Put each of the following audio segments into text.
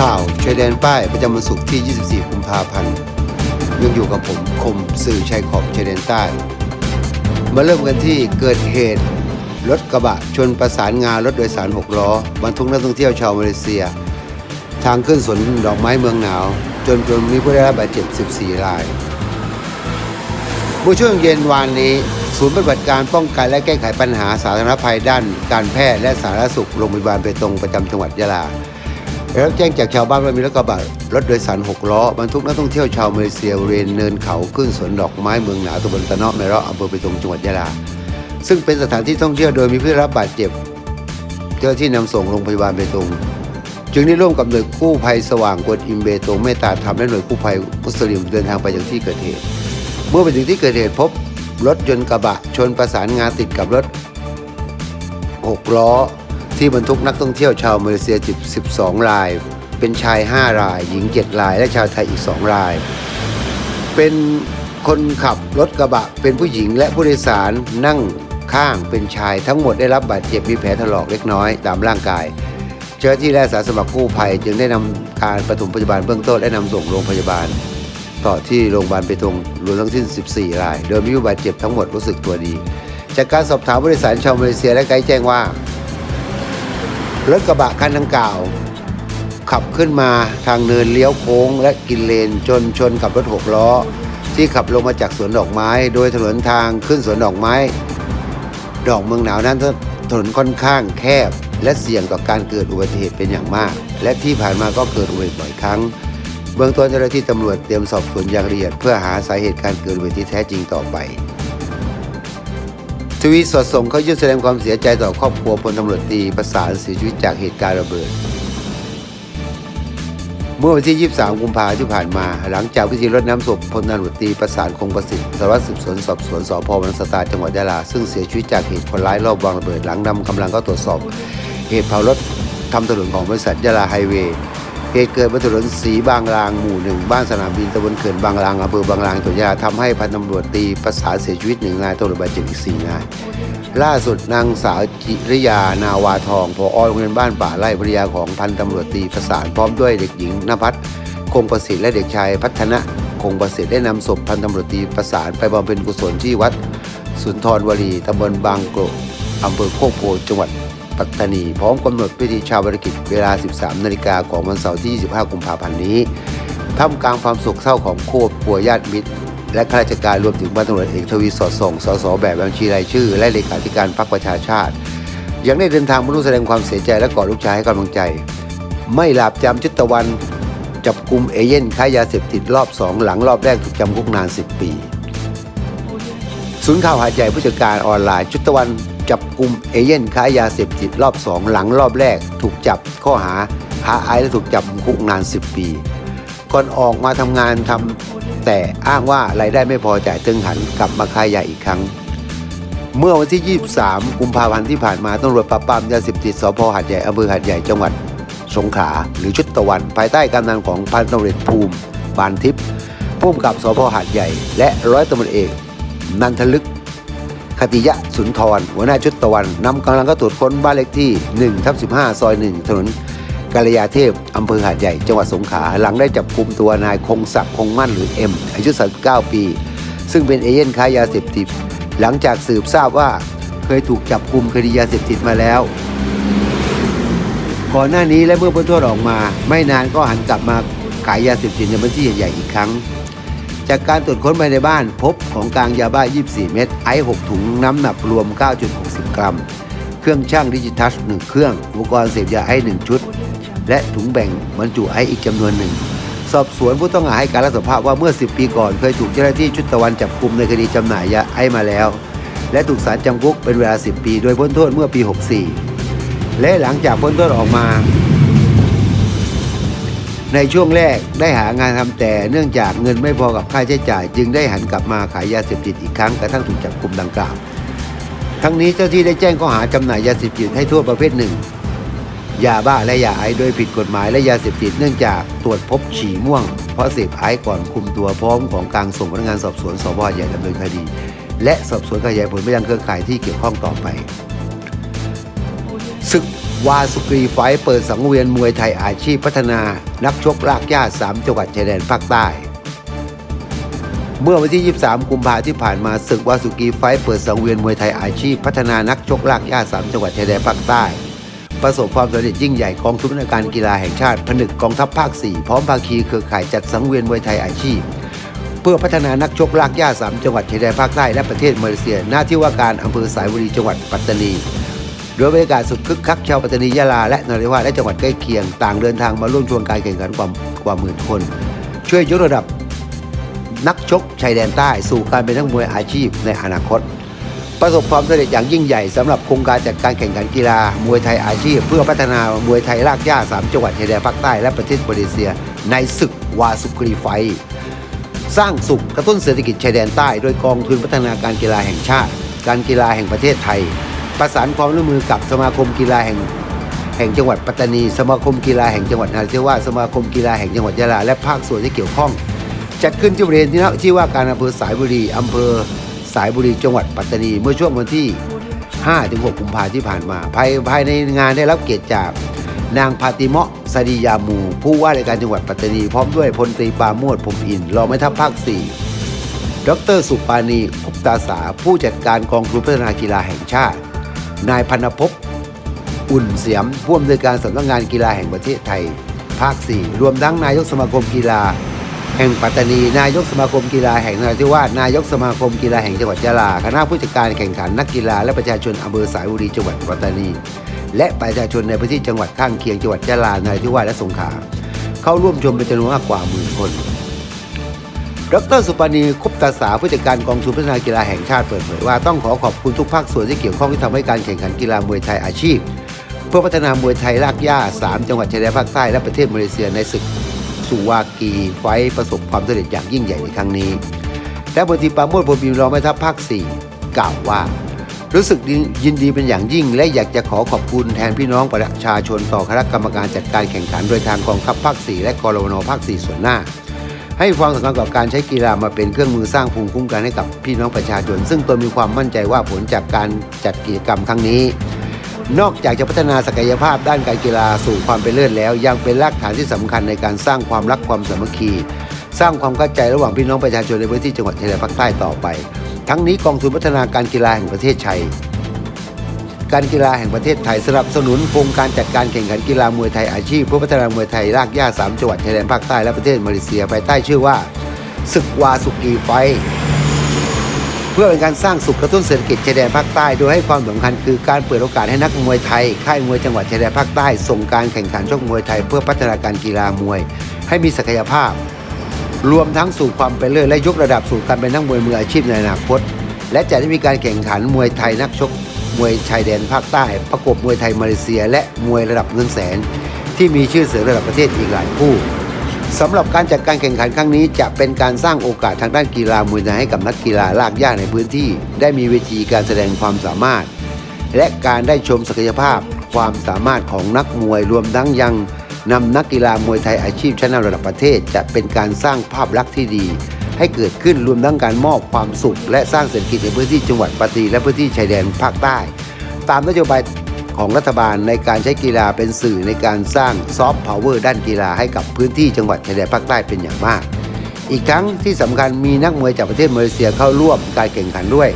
ข่าวชายแดนใต้ประจำวันศุกร์ที่ 24 กุมภาพันธ์ ยังอยู่กับผมคมสื่อชายขอบชายแดนใต้ มาเริ่มกันที่เกิดเหตุ รถกระบะชนประสานงานรถโดยสาร6ล้อบรรทุกนักท่องเที่ยวชาวมาเลเซีย ทางขึ้นสวนดอกไม้เมืองหนาว จนจนมีผู้ได้รับบาดเจ็บ 14 รายเมื่อช่วงเย็นวานนี้ ศูนย์ปฏิบัติการป้องกันและแก้ไขปัญหาสาธารณภัยด้าน การแพทย์และสาธารณสุขโรงพยาบาลเปตงประจำจังหวัดยะลา ได้รับแจ้งจากชาวบ้านว่ามีรถกระบะรถโดยสาร6ล้อบรรทุกนักท่องเที่ยวชาวมาเลเซียบริเวณเนินเขาขึ้นสวนดอกไม้เมืองหนาวตำบลตะเนาะแมระอำเภอเปตงจังหวัดยะลา ซึ่งเป็นสถานที่ท่องเที่ยวโดยมีผู้รับบาดเจ็บ เจ้าหน้าที่นำส่งโรงพยาบาลเบตงจึงได้ร่วมกับหน่วยกู้ภัยสว่างกวนอิมเบตงเมตตาธรรมและหน่วยกู้ภัยมุสลิมเดินทางไปยังที่เกิดเหตุ เมื่อไปถึงที่เกิดเหตุพบรถยนต์กระบะชนประสานงานติดกับรถ6ล้อ ที่บรรทุกนักท่องเที่ยวชาวมาเลเซีย12 ราย เป็นชาย 5 ราย หญิง 7 ราย และชาวไทยอีก 2 ราย เป็นคนขับรถกระบะ เป็นผู้หญิงและผู้โดยสารนั่งข้างเป็นชายทั้งหมดได้รับบาดเจ็บมีแผลถลอกเล็กน้อยตามร่างกาย เจ้าหน้าที่และอาสาสมัครกู้ภัย จึงได้นำการปฐมพยาบาลเบื้องต้นและนำส่งโรงพยาบาล ต่อที่โรงพยาบาลเปตงรวมทั้งสิ้น 14 ราย โดยมีผู้บาดเจ็บทั้งหมดรู้สึกตัวดี จากการสอบถามผู้โดยสารชาวมาเลเซียและไกด์แจ้งว่า รถกระบะคันดังกล่าว ขับขึ้นมาทางเนินเลี้ยวโค้ง และกินเลนจนชนกับรถหกล้อ ที่ขับลงมาจากสวนดอกไม้ โดยถนนทางขึ้นสวนดอกไม้ ดอกเมืองหนาวนั้นถนนค่อนข้างแคบ และเสี่ยงต่อการเกิดอุบัติเหตุเป็นอย่างมาก และที่ผ่านมาก็เกิดอุบัติเหตุบ่อยครั้ง เบื้องต้นเจ้าหน้าที่ตำรวจเตรียมสอบสวนอย่างละเอียดเพื่อหาสาเหตุการเกิดอุบัติเหตุที่แท้จริงต่อไป ทวีตสดส่งเขายื่นแสดงความเสียใจต่อครอบครัวพลตำรวจตรีประสานเสียชีวิตจากเหตุการณ์ระเบิด เมื่อวันที่ 23 กุมภาพันธ์ที่ผ่านมา หลังจากพิธีรดน้ำศพพลตำรวจตรีประสานคงประสิทธิ์สารวัตรสืบสวนสอบสวนสพบางสตาจังหวัดยะลาซึ่งเสียชีวิตจากเหตุคนร้ายรอบวางระเบิดหลังนำกำลังเข้าตรวจสอบ เหตุเผารถทำถนนของบริษัทยะลาไฮเวย์ เหตุเกิดบนถนนสีบางลางหมู่หนึ่งบ้านสนามบินตำบลเขื่อนบางลางอำเภอบางลางจังหวัดยาทำให้พันตำรวจตีประสานเสียชีวิตหนึ่งนายตำรวจบาดเจ็บอีกสี่นายล่าสุดนางสาวจิริยานาวาทองผอโรงเรียนบ้านป่าไร่ภรรยาของพันตำรวจตีประสานพร้อมด้วยเด็กหญิงนภัสคงประสิทธิ์และเด็กชายพัฒนะคงประสิทธิ์ได้นำศพพันตำรวจตีประสานไปบำเพ็ญกุศลที่วัดสุนทรวรีตำบลบางโกรกอำเภอโคกโพจังหวัด ปัตตานี พร้อมกำหนดพิธีชาปนกิจเวลา 13 นาฬิกาของวันเสาร์ที่ 25 กุมภาพันธ์นี้ท่ามกลางความโศกเศร้าของครอบครัวญาติมิตร และข้าราชการรวมถึงพันตำรวจเอกทวีสอดส่งสสแบบบัญชีรายชื่อ และเลขาธิการพรรคประชาชาติ ยังได้เดินทางมาร่วมแสดงความเสียใจและกอดลูกชายให้กำลังใจ ไม่หลาบจำชุดตะวัน จับกลุ่มเอเย่นค้ายาเสพติดรอบสองหลังรอบแรกถูกจำคุกนาน 10 ปี ศูนย์ข่าวหาดใหญ่ผู้จัดการออนไลน์ชุดตะวัน กลุ่มเอเย่นค้ายาเสพติดรอบสองหลังรอบแรก ถูกจับข้อหาค้าไอซ์และถูกจับคุกนาน 10 ปี ก่อนออกมาทำงานทำแต่อ้างว่ารายได้ไม่พอจ่ายตึงหันกลับมาค้ายาอีกครั้ง เมื่อวันที่ 23 กุมภาพันธ์ที่ผ่านมาตำรวจปราบปรามยาเสพติดสพหาดใหญ่อำเภอหาดใหญ่จังหวัด สงขลาหรือชุดตะวัน ภายใต้การนำของพันตำรวจภูมิบานทิพย์ผู้กำกับสพหาดใหญ่ และร้อยตำรวจเอกนันทลึก คติยะสุนทร หัวหน้าชุดตะวันนำกำลังเข้าตรวจค้นบ้านเลขที่1ทับ15 ซอย 1 ถนนกาลยาเทพอำเภอหาดใหญ่ จังหวัดสงขลาหลังได้จับกุมตัวนายคงศักดิ์คงมั่นหรือเอ็มอายุ39ปี ซึ่งเป็นเอเย่นค้ายาเสพติดหลังจากสืบทราบว่าเคยถูกจับกุมคดียาเสพติดมาแล้ว ก่อนหน้านี้และเมื่อพ้นโทษออกมา ไม่นานก็หันกลับมาขายยาเสพติดในพื้นที่ใหญ่ๆอีกครั้ง จากการตรวจค้นภายในบ้านพบของกลางยาบ้า 24 เม็ดไอซ์6ถุงน้ำหนักรวม 9.60 กรัม เครื่องช่างดิจิทัล 1 เครื่อง อุปกรณ์เสพยาไอซ์1ชุด และถุงแบ่งบรรจุไอซ์อีกจำนวนหนึ่ง สอบสวนผู้ต้องหาให้การรับสารภาพว่าเมื่อ 10 ปีก่อนเคยถูกเจ้าหน้าที่ชุดตะวันจับกลุ่มในคดีจำหน่ายยาไอซ์มาแล้ว และถูกศาลจำคุกเป็นเวลา 10 ปี โดยพ้นโทษเมื่อปี 64 และหลังจากพ้นโทษออกมา ในช่วงแรกได้หางานทำแต่เนื่องจากเงินไม่พอกับค่าใช้จ่าย จึงได้หันกลับมาขายยาเสพติดอีกครั้งกระทั่งถูกจับกลุ่มดังกล่าว ทั้งนี้เจ้าที่ได้แจ้งข้อหาจำหน่ายยาเสพติดให้ทั่วประเภทหนึ่งยาบ้าและยาไอโดยผิดกฎหมายและยาเสพติดเนื่องจากตรวจพบฉี่ม่วง เพราะเสพไอก่อนคุมตัวพร้อมของกลางส่งพนักงานสอบสวนสพใหญ่ดำเนินคดี และสอบสวนขยายผลไปยังเครือข่ายที่เกี่ยวข้องต่อไป วาสุกรีไฟเปิดสังเวียนมวยไทยอาชีพพัฒนา นักชกลากย่าสามจังหวัดชายแดนภาคใต้ เมื่อวันที่ 23 กุมภาพันธ์ที่ผ่านมาศึกวาสุกีไฟเปิดสังเวียนมวยไทยอาชีพพัฒนานักชกลากย่าสามจังหวัดชายแดนภาคใต้ ประสบความสำเร็จยิ่งใหญ่กองทุนพัฒนการกีฬาแห่งชาติผนึกกองทัพภาค 4 พร้อมภาคีเครือข่ายจัดสังเวียนมวยไทยอาชีพ เพื่อพัฒนานักชกลากย่าสามจังหวัดชายแดนภาคใต้และประเทศมาเลเซียหน้าที่ว่าการอำเภอสายบุรีจังหวัดปัตตานี โดยบรรยากาศสุดคึกคักชาวปัตตานียะลาและนราธิวาสและจังหวัดใกล้เคียง ต่างเดินทางมาร่วมชมการแข่งขันกว่ากว่าหมื่นคน ช่วยยกระดับนักชกชายแดนใต้สู่การเป็นนักมวยอาชีพในอนาคต ประสบความสำเร็จอย่างยิ่งใหญ่สำหรับโครงการจัดการแข่งขันกีฬามวยไทยอาชีพ เพื่อพัฒนามวยไทยรากหญ้าสามจังหวัดชายแดนภาคใต้และประเทศมาเลเซีย ในศึกวาสุกรีไฟ สร้างสุขกระตุ้นเศรษฐกิจชายแดนใต้ โดยกองทุนพัฒนาการกีฬาแห่งชาติ การกีฬาแห่งประเทศไทย ประสานความร่วมมือกับสมาคมกีฬาแห่งแห่งจังหวัดปัตตานี สมาคมกีฬาแห่งจังหวัดนราธิวาสสมาคมกีฬาแห่งจังหวัดยะลาและภาคส่วนที่เกี่ยวข้อง จัดขึ้นที่บริเวณที่ที่ว่าการอำเภอสายบุรีอำเภอสายบุรีจังหวัดปัตตานี เมื่อช่วงวันที่ 5-6 กุมภาพันธ์ที่ผ่านมาภายภายในงานได้รับเกียรติจากนางพาติเมาะสดียามู ผู้ว่าราชการจังหวัดปัตตานีพร้อมด้วยพลตรีปาโมดพรมอินรองแม่ทัพภาค 4 ดรสุปานีคุปตาสา ผู้จัดการกองทุนพัฒนากีฬาแห่งชาติ นายพันภพอุ่นเสียมผู้อำนวยการสำนักงานกีฬาแห่งประเทศไทย ภาค 4 รวมทั้งนายกสมาคมกีฬา แห่งปัตตานี นายกสมาคมกีฬาแห่งนราธิวาสนายกสมาคมกีฬาแห่งจังหวัดยะลา คณะผู้จัดการแข่งขันนักกีฬาและประชาชนอำเภอสายบุรีจังหวัดปัตตานี และประชาชนในพื้นที่จังหวัดข้างเคียงจังหวัดยะลานราธิวาสและสงขลาเข้าร่วมชมเป็นจำนวนมากกว่าหมื่นคน ดรสุปนีคุปตาสาผู้จัดการกองทุนพัฒนากีฬาแห่งชาติเปิดเผยว่าต้องขอขอบคุณทุกภาคส่วนที่เกี่ยวข้องที่ทำให้การแข่งขันกีฬามวยไทยอาชีพ เพื่อพัฒนามวยไทยรากหญ้า 3 จังหวัดชายแดนภาคใต้และประเทศมาเลเซียในศึกสุวากีไฟท์ประสบความสำเร็จอย่างยิ่งใหญ่ในครั้งนี้และบทีปราโมดพรหมบิมรองแม่ทัพภาค 4 กล่าวว่า รู้สึกยินดีเป็นอย่างยิ่ง และอยากจะขอขอบคุณแทนพี่น้องประชาชนต่อคณะกรรมการจัดการแข่งขันโดยทางกองทัพภาค 4 และกรวนภาค 4 ส่วนหน้า ให้ความสำคัญกับการใช้กีฬามาเป็นเครื่องมือสร้างภูมิคุ้มกันให้กับพี่น้องประชาชน ซึ่งตนมีความมั่นใจว่าผลจากการจัดกิจกรรมครั้งนี้ นอกจากจะพัฒนาศักยภาพด้านการกีฬาสู่ความเป็นเลิศแล้ว ยังเป็นรากฐานที่สำคัญในการสร้างความรักความสามัคคี สร้างความเข้าใจระหว่างพี่น้องประชาชนในพื้นที่จังหวัดชายแดนภาคใต้ต่อไป ทั้งนี้กองทุนพัฒนาการกีฬาแห่งประเทศไทย การกีฬาแห่งประเทศไทยสนับสนุนโครงการจัดการแข่งขันกีฬามวยไทยอาชีพเพื่อพัฒนามวยไทยรากหญ้าสามจังหวัดชายแดนภาคใต้และประเทศมาเลเซียภายใต้ชื่อว่าศึกวาสุกีไฟ เพื่อเป็นการสร้างสุขกระตุ้นเศรษฐกิจชายแดนภาคใต้ โดยให้ความสำคัญคือการเปิดโอกาสให้นักมวยไทย ค่ายมวยจังหวัดชายแดนภาคใต้ ส่งการแข่งขันชกมวยไทย เพื่อพัฒนาการกีฬามวย ให้มีศักยภาพ รวมทั้งสู่ความเป็นเลิศและยกระดับสู่การเป็นนักมวยมืออาชีพในอนาคตและจะได้มีการแข่งขันมวยไทยนักชก มวยชายแดนภาคใต้ ประกบมวยไทยมาเลเซีย และมวยระดับเงินแสน ที่มีชื่อเสียงระดับประเทศอีกหลายคู่สำหรับการจัดการแข่งขันครั้งนี้จะเป็นการสร้างโอกาสทางด้านกีฬามวยไทยให้กับนักกีฬาลากย่าในพื้นที่ ได้มีเวทีการแสดงความสามารถ และการได้ชมศักยภาพ ความสามารถของนักมวยรวมทั้งยังนำนักกีฬามวยไทยอาชีพชั้นนำระดับประเทศ จะเป็นการสร้างภาพลักษณ์ที่ดี ให้เกิดขึ้นรวมทั้งการมอบความสุข และสร้างเศรษฐกิจในพื้นที่จังหวัดปัตตานีและพื้นที่ชายแดนภาคใต้ ตามนโยบายของรัฐบาลในการใช้กีฬาเป็นสื่อในการสร้างซอฟต์พาวเวอร์ด้านกีฬาให้กับพื้นที่จังหวัดชายแดนภาคใต้เป็นอย่างมาก อีกทั้งที่สำคัญมีนักมวยจากประเทศมาเลเซียเข้าร่วมการแข่งขันด้วย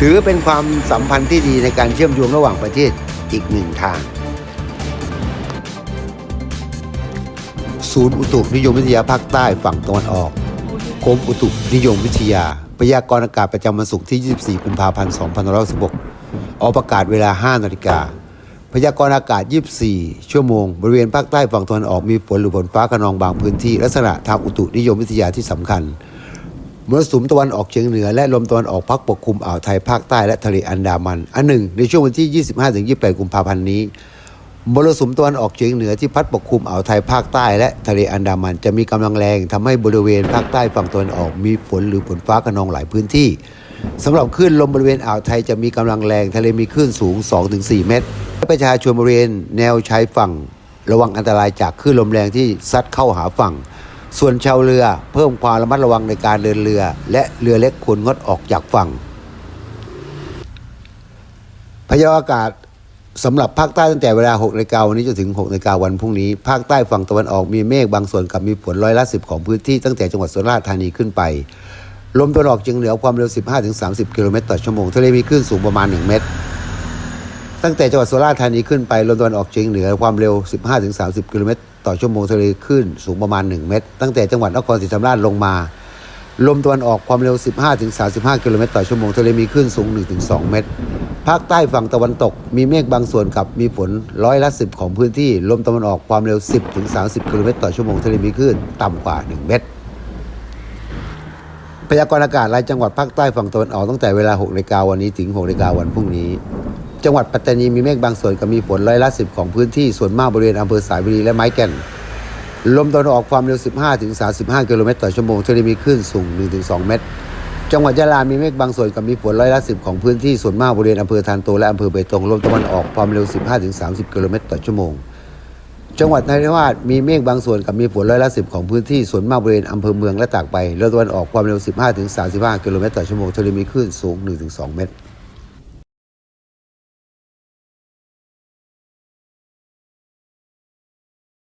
ถือเป็นความสัมพันธ์ที่ดีในการเชื่อมโยงระหว่างประเทศอีกหนึ่งทาง ศูนย์อุตุนิยมวิทยาภาคใต้ฝั่งตะวันออก กรมอุตุนิยมวิทยา พยากรณ์อากาศประจำวันศุกร์ที่ 24 กุมภาพันธ์ 2516ออกประกาศเวลา 5 นาฬิกา พยากรณ์อากาศ 24 ชั่วโมง บริเวณภาคใต้ฝั่งตะวันออกมีฝนหรือฝนฟ้าขนองบางพื้นที่ ลักษณะทางอุตุนิยมวิทยาที่สำคัญมรสุมตะวันออกเฉียงเหนือและลมตะวันออกพัดปกคลุมอ่าวไทยภาคใต้และทะเลอันดามัน อันหนึ่งในช่วงวันที่ 25-28 กุมภาพันธ์นี้ มรสุมตะวันออกเฉียงเหนือที่พัดปกคลุมอ่าวไทยภาคใต้และทะเลอันดามันจะมีกำลังแรงทำให้บริเวณภาคใต้ฝั่งตะวันออกมีฝนหรือฝนฟ้าขนองหลายพื้นที่สำหรับคลื่นลมบริเวณอ่าวไทยจะมีกำลังแรงทะเลมีคลื่นสูง 2-4 เมตรประชาชนบริเวณแนวชายฝั่ง ระวังอันตรายจากคลื่นลมแรงที่ซัดเข้าหาฝั่ง ส่วนชาวเรือเพิ่มความระมัดระวังในการเดินเรือ และเรือเล็กควรงดออกจากฝั่งพยาอากาศ สำหรับภาคใต้ตั้งแต่เวลา6นาฬิกาวันนี้จนถึง6นาฬิกาวันพรุ่งนี้ ภาคใต้ฝั่งตะวันออกมีเมฆบางส่วนกับมีฝนร้อยละสิบของพื้นที่ตั้งแต่จังหวัดสุราษฎร์ธานีขึ้นไป ลมตะวันออกเฉียงเหนือความเร็ว 15-30 กิโลเมตรต่อชั่วโมงทะเลมีคลื่นสูงประมาณ 1 เมตร ตั้งแต่จังหวัดสุราษฎร์ธานีขึ้นไปลมตะวันออกเฉียงเหนือความเร็ว 15-30 กิโลเมตรต่อชั่วโมงทะเลคลื่นสูงประมาณ 1 เมตร ตั้งแต่จังหวัดนครศรีธรรมราชลงมา ลมตะวันออกความเร็ว 15-35 กิโลเมตรต่อชั่วโมงทะเลมีคลื่นสูง 1-2 เมตร ภาคใต้ฝั่งตะวันตก มีเมฆบางส่วนกับมีฝนร้อยละสิบของพื้นที่ ลมตะวันออกความเร็ว 10-30 กิโลเมตรต่อชั่วโมงทะเลมีคลื่นต่ำกว่า 1 เมตร พยากรณ์อากาศรายจังหวัดภาคใต้ฝั่งตะวันออกตั้งแต่เวลา6นาฬิกาวันนี้ถึง6นาฬิกาวันพรุ่งนี้ จังหวัดปัตตานีมีเมฆบางส่วนกับมีฝนร้อยละสิบของพื้นที่ส่วนมากบริเวณอำเภอสายบุรีและไม้แก่น ลมตะวันออกความเร็ว 15-35 กิโลเมตรต่อชั่วโมงทะเลมีคลื่นสูง 1-2 เมตร จังหวัดยะลามีเมฆบางส่วนกับมีฝนร้อยละสิบของพื้นที่ส่วนมากบริเวณอำเภอทานโตและอำเภอเบตงลมตะวันออกความเร็ว 15-30 กิโลเมตรต่อชั่วโมง จังหวัดนราธิวาสมีเมฆบางส่วนกับมีฝนร้อยละสิบของพื้นที่ส่วนมากบริเวณอำเภอเมืองและตากใบลมตะวันออกความเร็ว 15-35 กิโลเมตรต่อชั่วโมงทะเลมีคลื่นสูง 1-2 เมตร